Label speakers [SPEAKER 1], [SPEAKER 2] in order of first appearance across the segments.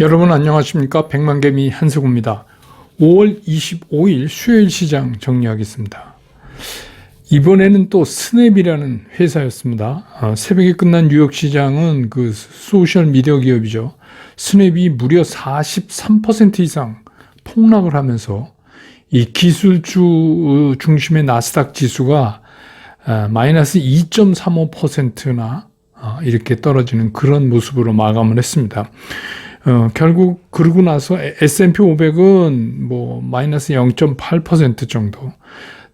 [SPEAKER 1] 여러분 안녕하십니까 백만개미 한세구입니다. 5월 25일 수요일 시장 정리하겠습니다. 이번에는 또 스냅이라는 회사였습니다. 어, 새벽에 끝난 뉴욕 시장은 그 소셜 미디어 기업이죠. 스냅이 무려 43% 이상 폭락을 하면서 이 기술주 중심의 나스닥 지수가 아, 마이너스 2.35%나 어, 이렇게 떨어지는 그런 모습으로 마감을 했습니다. 어, 결국 그러고 나서 S&P 500은 뭐 마이너스 0.8% 정도.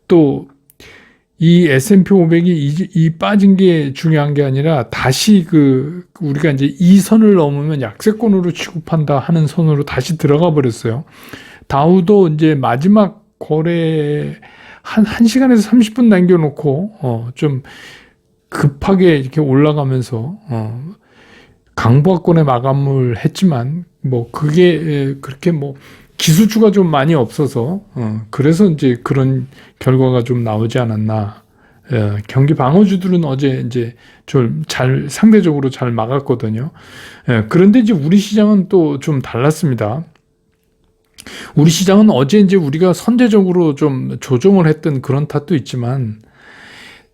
[SPEAKER 1] 또 이 S&P 500이 이, 이 빠진 게 중요한 게 아니라 다시 그 우리가 이제 이 선을 넘으면 약세권으로 취급한다 하는 선으로 다시 들어가 버렸어요. 다우도 이제 마지막 거래 한 1시간에서 30분 남겨 놓고 어, 좀 급하게 이렇게 올라가면서 어, 강보합권에 마감을 했지만 뭐 그게 에, 그렇게 뭐 기술주가 좀 많이 없어서 어, 그래서 이제 그런 결과가 좀 나오지 않았나. 예, 경기 방어주들은 어제 이제 좀 잘 상대적으로 잘 막았거든요. 예, 그런데 이제 우리 시장은 또 좀 달랐습니다. 우리 시장은 어제 이제 우리가 선제적으로 좀 조정을 했던 그런 탓도 있지만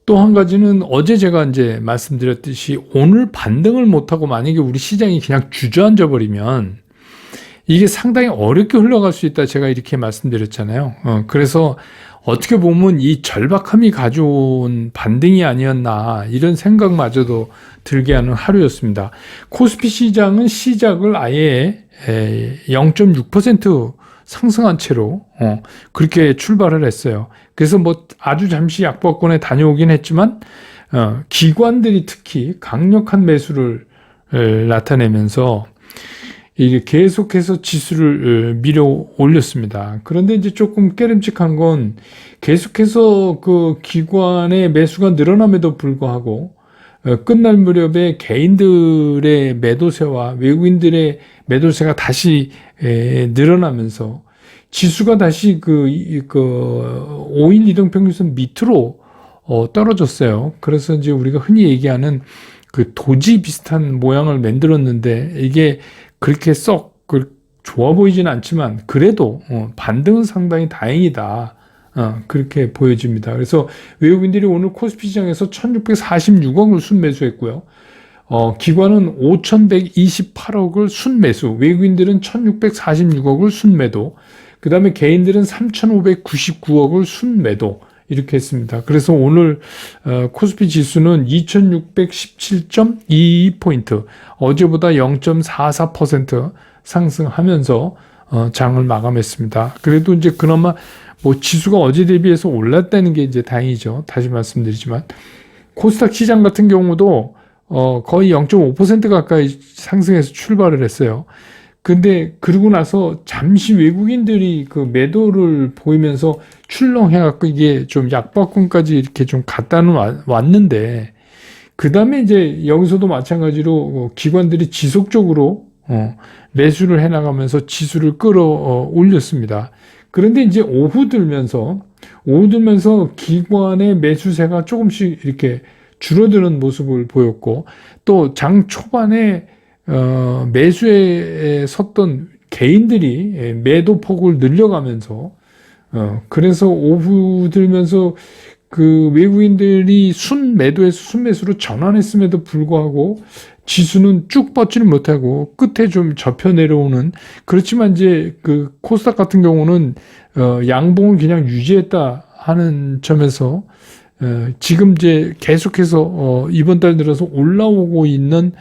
[SPEAKER 1] 또 한 가지는 어제 제가 이제 말씀드렸듯이 오늘 반등을 못하고 만약에 우리 시장이 그냥 주저앉아 버리면 이게 상당히 어렵게 흘러갈 수 있다 제가 이렇게 말씀드렸잖아요. 어, 그래서 어떻게 보면 이 절박함이 가져온 반등이 아니었나 이런 생각마저도 들게 하는 하루였습니다. 코스피 시장은 시작을 아예 0.6% 상승한 채로 어, 그렇게 출발을 했어요. 그래서 뭐 아주 잠시 약보권에 다녀오긴 했지만 어, 기관들이 특히 강력한 매수를 에, 나타내면서 이게 계속해서 지수를 에, 밀어 올렸습니다. 그런데 이제 조금 깨름직한 건 계속해서 그 기관의 매수가 늘어남에도 불구하고 어, 끝날 무렵에 개인들의 매도세와 외국인들의 매도세가 다시 에, 늘어나면서 지수가 다시 그, 이- 그 5일 이동평균선 밑으로 어, 떨어졌어요. 그래서 이제 우리가 흔히 얘기하는 그 도지 비슷한 모양을 만들었는데 이게 그렇게 썩그 좋아 보이지는 않지만 그래도 어, 반등은 상당히 다행이다. 어, 그렇게 보여집니다. 그래서 외국인들이 오늘 코스피 시장에서 1646억을 순매수했고요. 어, 기관은 5128억을 순매수, 외국인들은 1646억을 순매도, 그 다음에 개인들은 3599억을 순매도, 이렇게 했습니다. 그래서 오늘 어, 코스피 지수는 2617.22포인트, 어제보다 0.44% 상승하면서 어, 장을 마감했습니다. 그래도 이제 그나마 뭐 지수가 어제 대비해서 올랐다는 게 이제 다행이죠. 다시 말씀드리지만 코스닥 시장 같은 경우도 어 거의 0.5% 가까이 상승해서 출발을 했어요. 근데 그러고 나서 잠시 외국인들이 그 매도를 보이면서 출렁해갖고 이게 좀 약박권까지 이렇게 좀 갔다는 와- 왔는데 그 다음에 이제 여기서도 마찬가지로 어, 기관들이 지속적으로 어, 매수를 해나가면서 지수를 끌어 어, 올렸습니다. 그런데 이제 오후 들면서 오후 들면서 기관의 매수세가 조금씩 이렇게 줄어드는 모습을 보였고 또 장 초반에 어, 매수에 섰던 개인들이 예, 매도 폭을 늘려가면서 어, 그래서 오후 들면서 그 외국인들이 순 매도에서 순 매수로 전환했음에도 불구하고 지수는 쭉 뻗지는 못하고 끝에 좀 접혀 내려오는 그렇지만 이제 그 코스닥 같은 경우는 어, 양봉을 그냥 유지했다 하는 점에서 어, 지금 이제 계속해서 어, 이번 달 들어서 올라오고 있는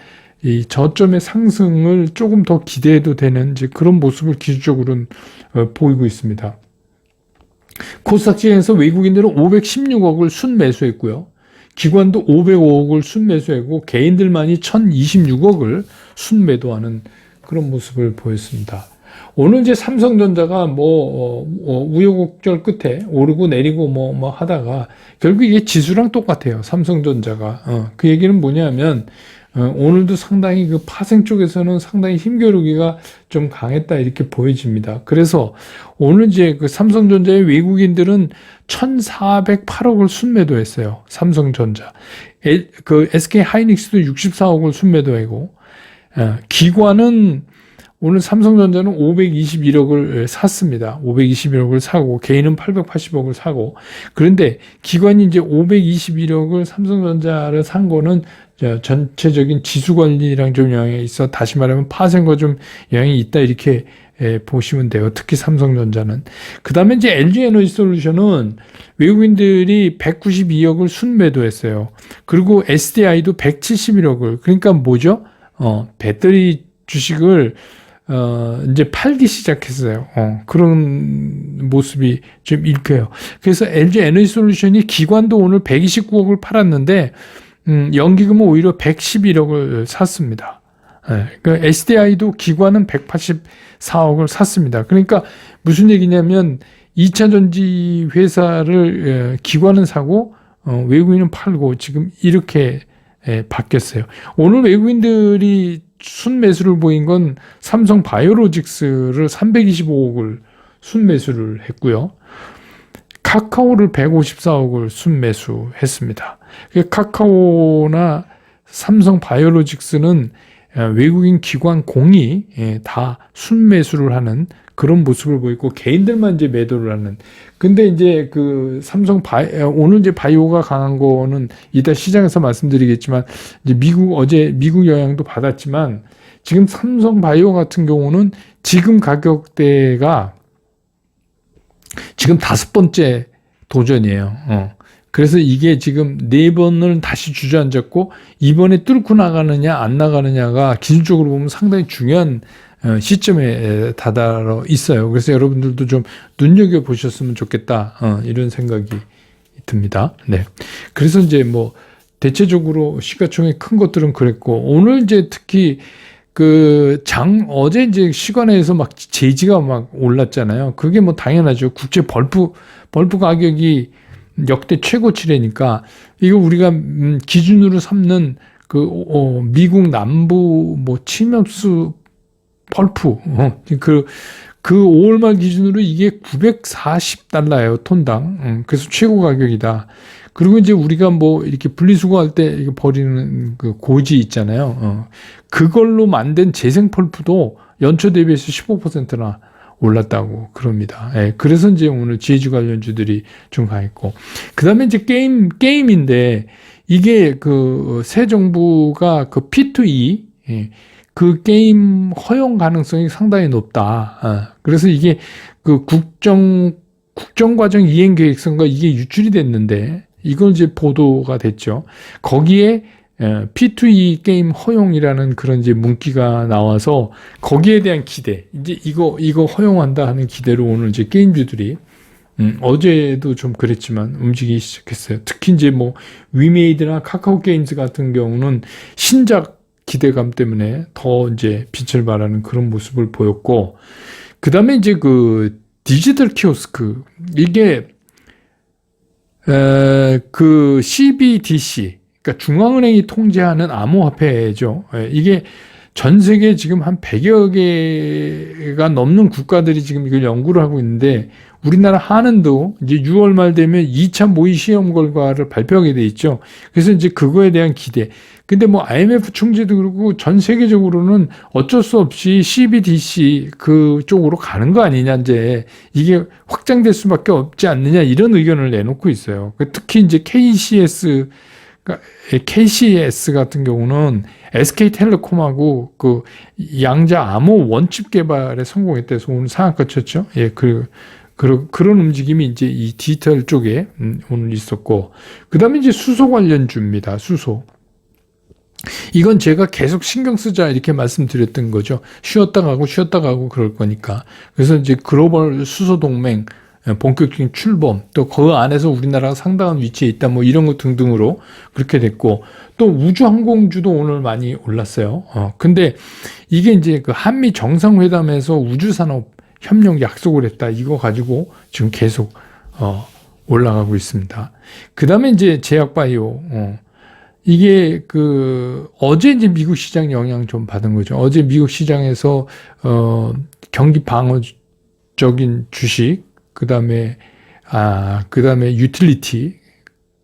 [SPEAKER 1] 이 저점의 상승을 조금 더 기대해도 되는 이제 그런 모습을 기술적으로는 어, 보이고 있습니다. 코스닥 시장에서 외국인들은 516억을 순매수했고요. 기관도 505억을 순매수했고 개인들만이 1026억을 순매도하는 그런 모습을 보였습니다. 오늘 이제 삼성전자가 뭐 어, 어, 우여곡절 끝에 오르고 내리고 뭐, 뭐 하다가 결국 이게 지수랑 똑같아요. 삼성전자가 어, 그 얘기는 뭐냐면 어, 오늘도 상당히 그 파생 쪽에서는 상당히 힘겨루기가 좀 강했다 이렇게 보여집니다. 그래서 오늘 이제 그 삼성전자의 외국인들은 1,408억을 순매도했어요. 삼성전자. 에, 그 SK 하이닉스도 64억을 순매도하고 어, 기관은 오늘 삼성전자는 521억을 샀습니다. 521억을 사고 개인은 880억을 사고 그런데 기관이 이제 521억을 삼성전자를 산 거는 저 전체적인 지수 관리랑 좀 영향이 있어 다시 말하면 파생과 좀 영향이 있다 이렇게 예, 보시면 돼요. 특히 삼성전자는 그 다음에 이제 LG 에너지 솔루션은 외국인들이 192억을 순매도했어요. 그리고 SDI도 171억을 그러니까 뭐죠? 어 배터리 주식을 어, 이제 팔기 시작했어요. 어, 그런 모습이 좀 읽혀요. 그래서 LG 에너지 솔루션이 기관도 오늘 129억을 팔았는데, 음, 연기금은 오히려 111억을 샀습니다. 예, 그 SDI도 기관은 184억을 샀습니다. 그러니까 무슨 얘기냐면 2차 전지 회사를 예, 기관은 사고 어, 외국인은 팔고 지금 이렇게 예, 바뀌었어요. 오늘 외국인들이 순매수를 보인 건 삼성 바이오로직스를 325억을 순매수를 했고요. 카카오를 154억을 순매수했습니다. 카카오나 삼성 바이오로직스는 외국인 기관 공이 예, 다 순매수를 하는 그런 모습을 보이고 개인들만 이제 매도를 하는. 근데 이제 그 삼성 바이 오늘 이제 바이오가 강한 거는 이따 시장에서 말씀드리겠지만 이제 미국 어제 미국 영향도 받았지만 지금 삼성 바이오 같은 경우는 지금 가격대가 지금 다섯 번째 도전이에요. 어. 그래서 이게 지금 네 번을 다시 주저앉았고 이번에 뚫고 나가느냐 안 나가느냐가 기술적으로 보면 상당히 중요한 어, 시점에 다다라 있어요. 그래서 여러분들도 좀 눈여겨 보셨으면 좋겠다 어, 이런 생각이 듭니다. 네. 그래서 이제 뭐 대체적으로 시가총액 큰 것들은 그랬고 오늘 이제 특히 그 장 어제 이제 시간에서 막 제지가 막 올랐잖아요. 그게 뭐 당연하죠. 국제 벌프 벌프 가격이 역대 최고치래니까 이거 우리가 음, 기준으로 삼는 그 어, 미국 남부 뭐 침엽수 펄프 어, 그, 그 5월 말 기준으로 이게 940달러예요 톤당 음, 그래서 최고 가격이다 그리고 이제 우리가 뭐 이렇게 분리수거할 때 버리는 그 고지 있잖아요 어, 그걸로 만든 재생 펄프도 연초 대비해서 15%나 올랐다고 그럽니다. 예, 그래서 이제 오늘 지혜주 관련주들이 좀 강했고. 그 다음에 이제 게임, 게임인데, 이게 그 새 정부가 그 P2E, 예, 그 게임 허용 가능성이 상당히 높다. 어, 그래서 이게 그 국정, 국정 과정 이행 계획서가 이게 유출이 됐는데, 이걸 이제 보도가 됐죠. 거기에 P2E 게임 허용이라는 그런 이제 문기가 나와서 거기에 대한 기대, 이제 이거, 이거 허용한다 하는 기대로 오늘 이제 게임주들이 음, 어제도 좀 그랬지만 움직이기 시작했어요. 특히 이제 뭐 위메이드나 카카오 게임즈 같은 경우는 신작 기대감 때문에 더 이제 빛을 발하는 그런 모습을 보였고, 그 다음에 이제 그 디지털 키오스크, 이게, 에, 그 CBDC, 그러니까 중앙은행이 통제하는 암호화폐죠. 예, 이게 전 세계 지금 한 100여 개가 넘는 국가들이 지금 이걸 연구를 하고 있는데 우리나라 한은도 이제 6월 말 되면 2차 모의 시험 결과를 발표하게 돼 있죠. 그래서 이제 그거에 대한 기대. 근데 뭐 IMF 총재도 그렇고 전 세계적으로는 어쩔 수 없이 CBDC 그 쪽으로 가는 거 아니냐 이제 이게 확장될 수밖에 없지 않느냐 이런 의견을 내놓고 있어요. 특히 이제 KCS 그러니까 KCS 같은 경우는 SK텔레콤하고 그 양자 암호 원칩 개발에 성공했대서 오늘 상한가 쳤죠. 예, 그, 그 그런 움직임이 이제 이 디지털 쪽에 음, 오늘 있었고, 그 다음에 이제 수소 관련주입니다. 수소. 이건 제가 계속 신경 쓰자 이렇게 말씀드렸던 거죠. 쉬었다 가고 쉬었다 가고 그럴 거니까. 그래서 이제 글로벌 수소 동맹 예, 본격적인 출범 또 그 안에서 우리나라가 상당한 위치에 있다 뭐 이런 것 등등으로 그렇게 됐고 또 우주 항공주도 오늘 많이 올랐어요. 어 근데 이게 이제 그 한미 정상회담에서 우주 산업 협력 약속을 했다 이거 가지고 지금 계속 어 올라가고 있습니다. 그 다음에 이제 제약바이오 어 이게 그 어제 이제 미국 시장 영향 좀 받은 거죠. 어제 미국 시장에서 어 경기 방어적인 주식 그 다음에, 아, 그 다음에 유틸리티,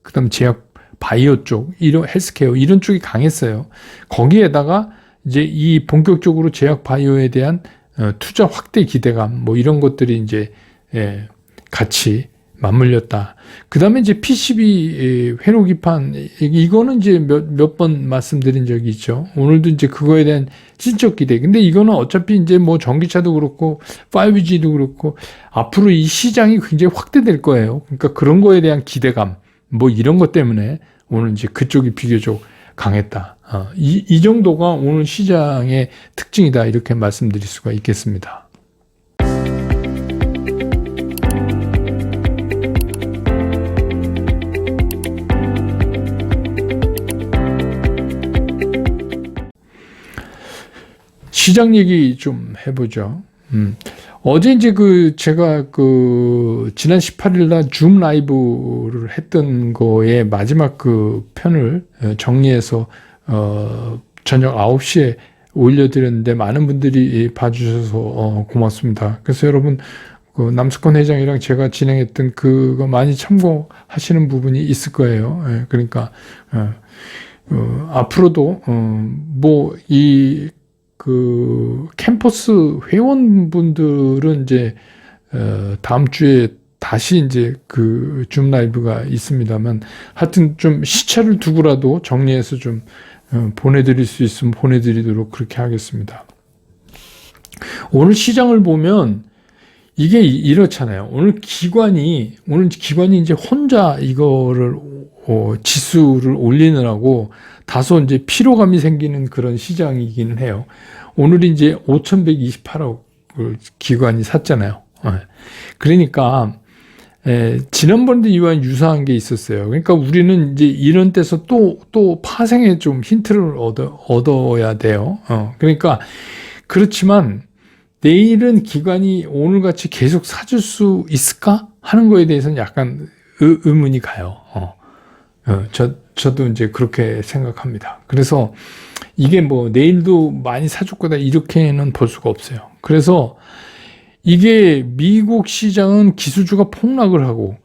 [SPEAKER 1] 그 다음 제약 바이오 쪽, 이런 헬스케어, 이런 쪽이 강했어요. 거기에다가 이제 이 본격적으로 제약 바이오에 대한 어, 투자 확대 기대감 뭐 이런 것들이 이제 예, 같이 맞물렸다. 그 다음에 이제 PCB 회로 기판, 이거는 이제 몇, 몇 번 말씀드린 적이 있죠. 오늘도 이제 그거에 대한 실적 기대. 근데 이거는 어차피 이제 뭐 전기차도 그렇고, 5G도 그렇고, 앞으로 이 시장이 굉장히 확대될 거예요. 그러니까 그런 거에 대한 기대감, 뭐 이런 것 때문에 오늘 이제 그쪽이 비교적 강했다. 어, 이, 이 정도가 오늘 시장의 특징이다. 이렇게 말씀드릴 수가 있겠습니다. 시장 얘기 좀 해보죠. 음. 어제 이제 그 제가 그 지난 18일 날 줌 라이브를 했던 거에 마지막 그 편을 어, 정리해서 어 저녁 9시에 올려드렸는데 많은 분들이 봐주셔서 어 고맙습니다. 그래서 여러분 그 남수권 회장이랑 제가 진행했던 그거 많이 참고하시는 부분이 있을 거예요. 예, 그러니까 어, 어, 앞으로도 어, 뭐이 그 캠퍼스 회원분들은 이제 어 다음 주에 다시 이제 그 줌 라이브가 있습니다만 하여튼 좀 시차를 두고라도 정리해서 좀 어 보내드릴 수 있으면 보내드리도록 그렇게 하겠습니다. 오늘 시장을 보면 이게 이렇잖아요. 오늘 기관이 오늘 기관이 이제 혼자 이거를 어, 지수를 올리느라고 다소 이제 피로감이 생기는 그런 시장이기는 해요. 오늘이 이제 5,128억을 기관이 샀잖아요. 예. 그러니까 에, 지난번도 이와 유사한 게 있었어요. 그러니까 우리는 이제 이런 데서 또, 또 파생에 좀 힌트를 얻어, 얻어야 돼요. 어, 그러니까, 그렇지만, 내일은 기관이 오늘같이 계속 사줄 수 있을까? 하는 거에 대해서는 약간 의, 의문이 가요. 어. 어, 저, 저도 이제 그렇게 생각합니다. 그래서 이게 뭐 내일도 많이 사줄 거다 이렇게는 볼 수가 없어요. 그래서 이게 미국 시장은 기술주가 폭락을 하고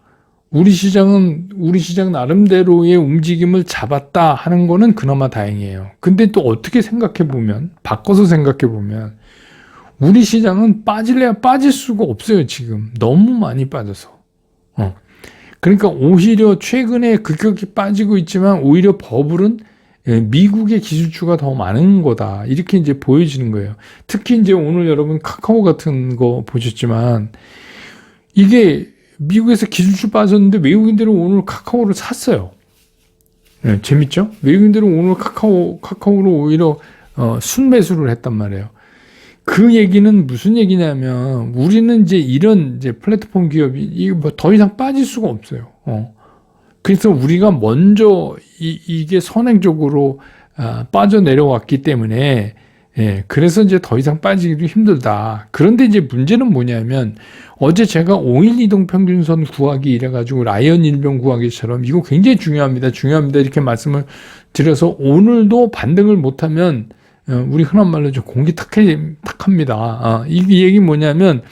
[SPEAKER 1] 우리 시장은 우리 시장 나름대로의 움직임을 잡았다 하는 거는 그나마 다행이에요. 근데 또 어떻게 생각해 보면 바꿔서 생각해 보면 우리 시장은 빠질래야 빠질 수가 없어요, 지금. 너무 많이 빠져서. 어. 그러니까 오히려 최근에 급격히 빠지고 있지만 오히려 버블은 예, 미국의 기술주가 더 많은 거다. 이렇게 이제 보여지는 거예요. 특히 이제 오늘 여러분 카카오 같은 거 보셨지만 이게 미국에서 기술주 빠졌는데 외국인들은 오늘 카카오를 샀어요. 네, 재밌죠? 외국인들은 오늘 카카오, 카카오로 오히려 어, 순매수를 했단 말이에요. 그 얘기는 무슨 얘기냐면 우리는 이제 이런 이제 플랫폼 기업이 이게 뭐더 이상 빠질 수가 없어요. 어. 그래서 우리가 먼저 이, 이게 선행적으로 아, 빠져 내려왔기 때문에 예, 그래서 이제 더 이상 빠지기도 힘들다. 그런데 이제 문제는 뭐냐면 어제 제가 5일 이동 평균선 구하기 이래가지고 라이언 일병 구하기처럼 이거 굉장히 중요합니다. 중요합니다. 이렇게 말씀을 드려서 오늘도 반등을 못하면 어, 우리 흔한 말로 좀 공기 탁해, 탁합니다. 아, 이 얘기 뭐냐면,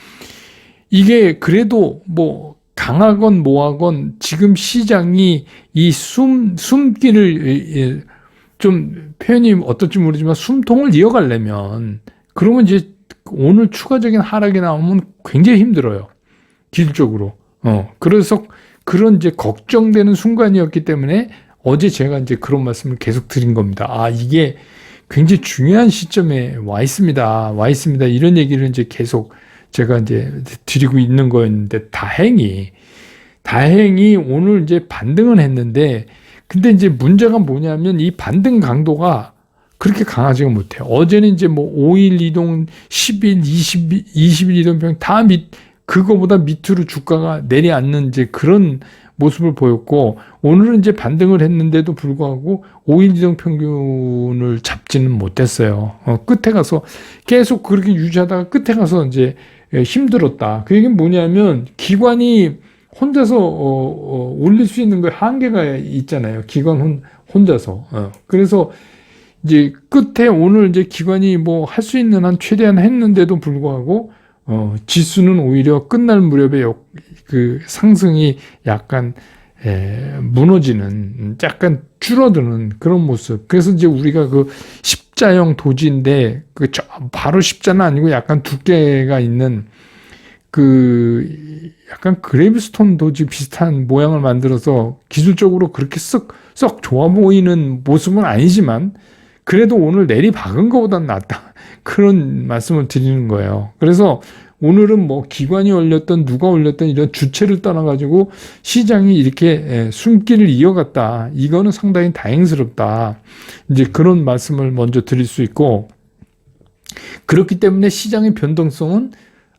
[SPEAKER 1] 이게 그래도 뭐, 강하건 뭐하건 지금 시장이 이 숨, 숨기를 좀 표현이 어떨지 모르지만 숨통을 이어가려면, 그러면 이제 오늘 추가적인 하락이 나오면 굉장히 힘들어요. 기술적으로. 어, 그래서 그런 이제 걱정되는 순간이었기 때문에 어제 제가 이제 그런 말씀을 계속 드린 겁니다. 아, 이게 굉장히 중요한 시점에 와 있습니다. 와 있습니다. 이런 얘기를 이제 계속 제가 이제 드리고 있는 거였는데 다행히 다행히 오늘 이제 반등은 했는데 근데 이제 문제가 뭐냐면 이 반등 강도가 그렇게 강하지가 못해요. 어제는 이제 뭐 5일 이동, 10일, 20일, 20일 이동평 다 밑, 그거보다 밑으로 주가가 내려앉는 이제 그런 모습을 보였고 오늘은 이제 반등을 했는데도 불구하고 5일 이동 평균을 잡지는 못했어요. 어, 끝에 가서 계속 그렇게 유지하다가 끝에 가서 이제 힘들었다. 그 얘기는 뭐냐면 기관이 혼자서 어, 어, 올릴 수 있는 거 한계가 있잖아요. 기관 혼, 혼자서. 어. 그래서 이제 끝에 오늘 이제 기관이 뭐 할 수 있는 한 최대한 했는데도 불구하고 어, 지수는 오히려 끝날 무렵에 그 상승이 약간 에, 무너지는 약간 줄어드는 그런 모습. 그래서 이제 우리가 그 십자형 도지인데 그 저- 바로 십자는 아니고 약간 두께가 있는 그 약간 그레이브스톤 도지 비슷한 모양을 만들어서 기술적으로 그렇게 썩, 썩 좋아 보이는 모습은 아니지만 그래도 오늘 내리 박은 것보단 낫다. 그런 말씀을 드리는 거예요. 그래서 오늘은 뭐 기관이 올렸던 누가 올렸던 이런 주체를 떠나가지고 시장이 이렇게 예, 숨길을 이어갔다. 이거는 상당히 다행스럽다. 이제 그런 말씀을 먼저 드릴 수 있고 그렇기 때문에 시장의 변동성은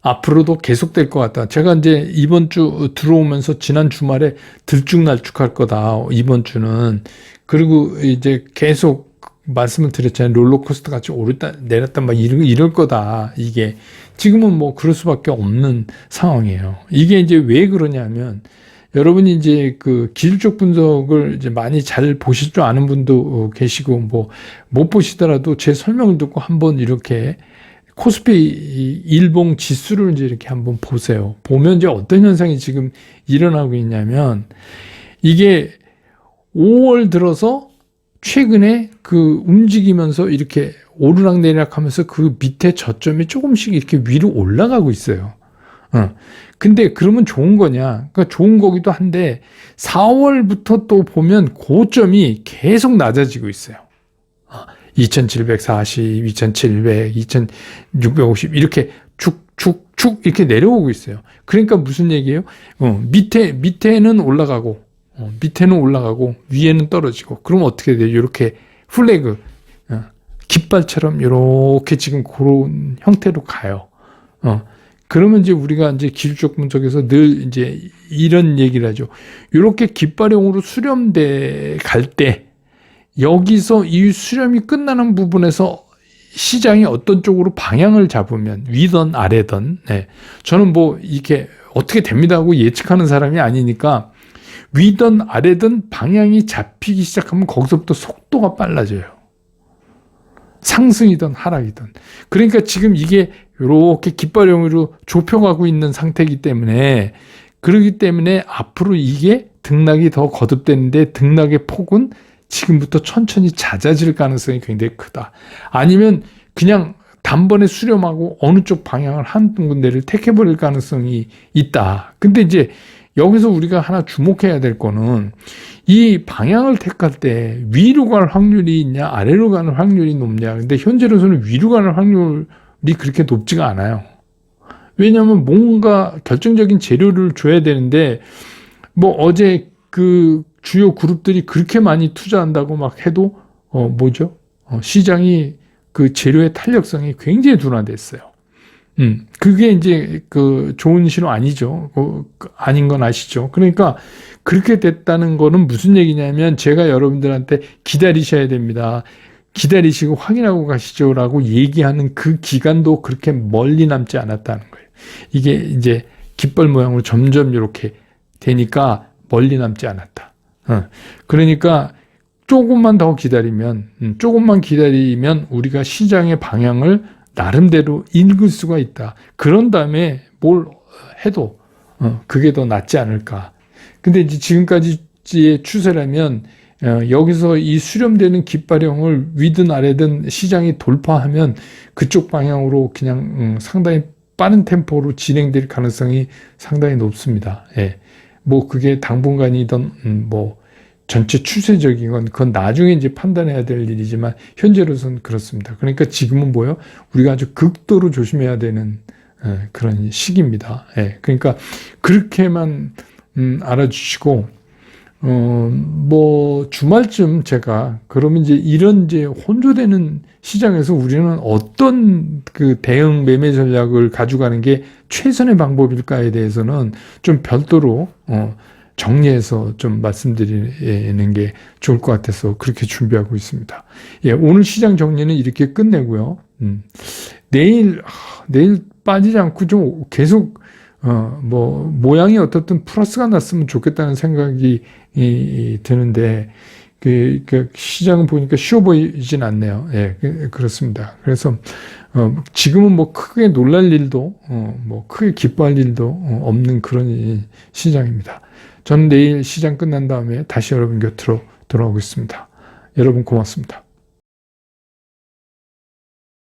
[SPEAKER 1] 앞으로도 계속될 것 같다. 제가 이제 이번 주 들어오면서 지난 주말에 들쭉날쭉할 거다. 이번 주는 그리고 이제 계속 말씀을 드렸잖아요. 롤러코스터 같이 오르다 내렸다 막 이럴, 이럴 거다. 이게 지금은 뭐 그럴 수밖에 없는 상황이에요. 이게 이제 왜 그러냐면 여러분이 이제 그 기술적 분석을 이제 많이 잘 보실 줄 아는 분도 어, 계시고 뭐 못 보시더라도 제 설명을 듣고 한번 이렇게 코스피 이 일봉 지수를 이제 이렇게 한번 보세요. 보면 이제 어떤 현상이 지금 일어나고 있냐면 이게 5월 들어서 최근에 그 움직이면서 이렇게 오르락 내리락 하면서 그 밑에 저점이 조금씩 이렇게 위로 올라가고 있어요. 어. 근데 그러면 좋은 거냐? 그러니까 좋은 거기도 한데 4월부터 또 보면 고점이 계속 낮아지고 있어요. 2740, 2700, 2650 이렇게 축축축 이렇게 내려오고 있어요. 그러니까 무슨 얘기예요? 어, 밑에 밑에는 올라가고 어, 밑에는 올라가고 위에는 떨어지고 그럼 어떻게 돼요? 이렇게 플래그 어, 깃발처럼 이렇게 지금 그런 형태로 가요. 어, 그러면 이제 우리가 이제 기술적 분석에서 늘 이제 이런 얘기를 하죠. 이렇게 깃발형으로 수렴돼 갈 때 여기서 이 수렴이 끝나는 부분에서 시장이 어떤 쪽으로 방향을 잡으면 위든 아래든 네. 저는 뭐 이렇게 어떻게 됩니다 하고 예측하는 사람이 아니니까 위든 아래든 방향이 잡히기 시작하면 거기서부터 속도가 빨라져요. 상승이든 하락이든. 그러니까 지금 이게 이렇게 깃발형으로 좁혀가고 있는 상태이기 때문에 그러기 때문에 앞으로 이게 등락이 더 거듭되는데 등락의 폭은 지금부터 천천히 잦아질 가능성이 굉장히 크다. 아니면 그냥 단번에 수렴하고 어느 쪽 방향을 한 군데를 택해버릴 가능성이 있다. 근데 이제 여기서 우리가 하나 주목해야 될 거는 이 방향을 택할 때 위로 갈 확률이 있냐 아래로 가는 확률이 높냐. 근데 현재로서는 위로 가는 확률이 그렇게 높지가 않아요. 왜냐하면 뭔가 결정적인 재료를 줘야 되는데 뭐 어제 그 주요 그룹들이 그렇게 많이 투자한다고 막 해도 어 뭐죠? 어, 시장이 그 재료의 탄력성이 굉장히 둔화됐어요. 음, 그게 이제 그 좋은 신호 아니죠. 그, 그 아닌 건 아시죠. 그러니까 그렇게 됐다는 거는 무슨 얘기냐면 제가 여러분들한테 기다리셔야 됩니다. 기다리시고 확인하고 가시죠라고 얘기하는 그 기간도 그렇게 멀리 남지 않았다는 거예요. 이게 이제 깃발 모양으로 점점 이렇게 되니까 멀리 남지 않았다. 어. 그러니까 조금만 더 기다리면, 음, 조금만 기다리면 우리가 시장의 방향을 나름대로 읽을 수가 있다. 그런 다음에 뭘 해도 어, 그게 더 낫지 않을까. 근데 이제 지금까지의 추세라면 어, 여기서 이 수렴되는 깃발형을 위든 아래든 시장이 돌파하면 그쪽 방향으로 그냥 음, 상당히 빠른 템포로 진행될 가능성이 상당히 높습니다. 예. 뭐 그게 당분간이든 음, 뭐 전체 추세적인 건 그건 나중에 이제 판단해야 될 일이지만 현재로서는 그렇습니다. 그러니까 지금은 뭐요? 우리가 아주 극도로 조심해야 되는 예, 그런 시기입니다. 예, 그러니까 그렇게만 음, 알아주시고 어, 뭐 주말쯤 제가 그러면 이제 이런 이제 혼조되는 시장에서 우리는 어떤 그 대응 매매 전략을 가져가는 게 최선의 방법일까에 대해서는 좀 별도로 어, 정리해서 좀 말씀드리는 게 좋을 것 같아서 그렇게 준비하고 있습니다. 예, 오늘 시장 정리는 이렇게 끝내고요. 음, 내일 하, 내일 빠지지 않고 좀 계속 어, 뭐 모양이 어떻든 플러스가 났으면 좋겠다는 생각이 이, 이, 드는데 그, 그 시장은 보니까 쉬워 보이진 않네요. 예, 그, 그렇습니다. 그래서 어, 지금은 뭐 크게 놀랄 일도 어, 뭐 크게 기뻐할 일도 어, 없는 그런 시장입니다. 저는 내일 시장 끝난 다음에 다시 여러분 곁으로 돌아오겠습니다. 여러분 고맙습니다.